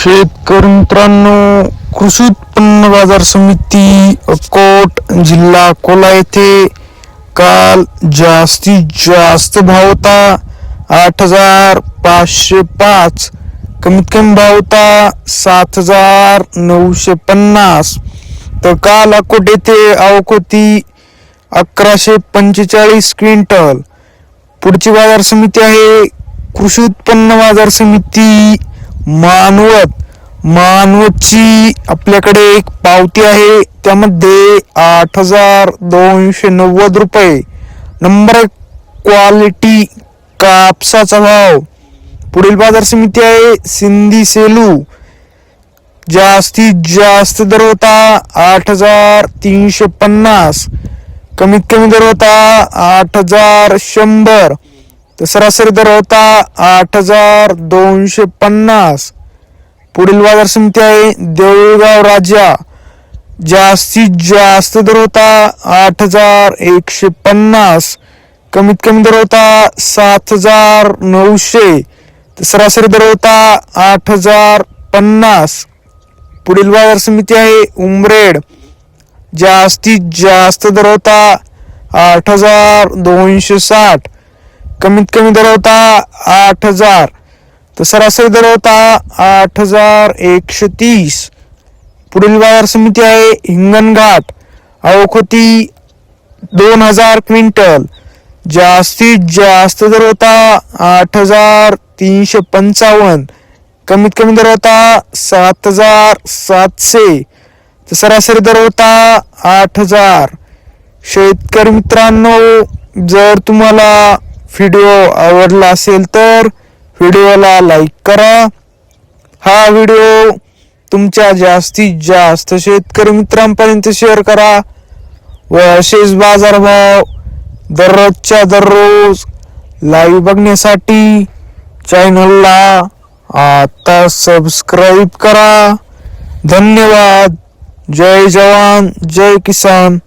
शेतकरी मित्रांनो कृषी उत्पन्न बाजार समिती अकोट जिल्हा अकोला येथे काल जास्तीत जास्त भाव होता. आठ हजार पाचशे पाच कमीत कमी भाव होता सात हजार नऊशे पन्नास. तर काल अकोट येथे आवक होती अकराशे पंचेचाळीस क्विंटल. पुढची बाजार समिती आहे कृषी उत्पन्न बाजार समिती मानवत. मानवतची आपल्याकडे एक पावती आहे त्यामध्ये आठ हजार दोनशे नव्वद रुपये. नंबर एक क्वालिटी कापसाचा भाव. पुढील बाजार समिती आहे सिंधी सेलू. जास्तीत जास्त दर होता आठ हजार तीनशे पन्नास. कमीत कमी दर होता आठ हजार शंभर. तर सरासरी दर होता आठ हजार दोनशे पन्नास. पुढील बाजार समिती आहे देऊळगाव राजा. जास्तीत जास्त दर होता आठ हजार एकशे पन्नास. कमीत कमी दर होता सात हजार नऊशे. तर सरासरी दर होता आठ हजार पन्नास. पुढील बाजार समिती आहे उमरेड. जास्तीत जास्त दर होता आठ हजार दोनशे साठ. कमीत कमी दर होता आठ हजार. तर सरासरी दर होता आठ हजार एकशे तीस. पुढील बाजार समिती आहे हिंगणघाट. आवक होती दोन हजार क्विंटल. जास्तीत जास्त दर होता आठ हजार तीनशे पंचावन्न. कमीत कमी दर होता सात हजार सातशे. तर सरासरी दर होता आठ हजार. शेतकरी मित्रांनो जर तुम्हाला व्हिडिओ आवडला असेल तर व्हिडिओला लाईक करा. हा व्हिडिओ तुमच्या जास्तीत जास्त शेतकरी मित्रांपर्यंत शेअर करा. व असेच बाजारभाव दररोजच्या दररोज लाईव्ह बघण्यासाठी चॅनलला आता सबस्क्राईब करा. धन्यवाद. जय जवान जय किसान.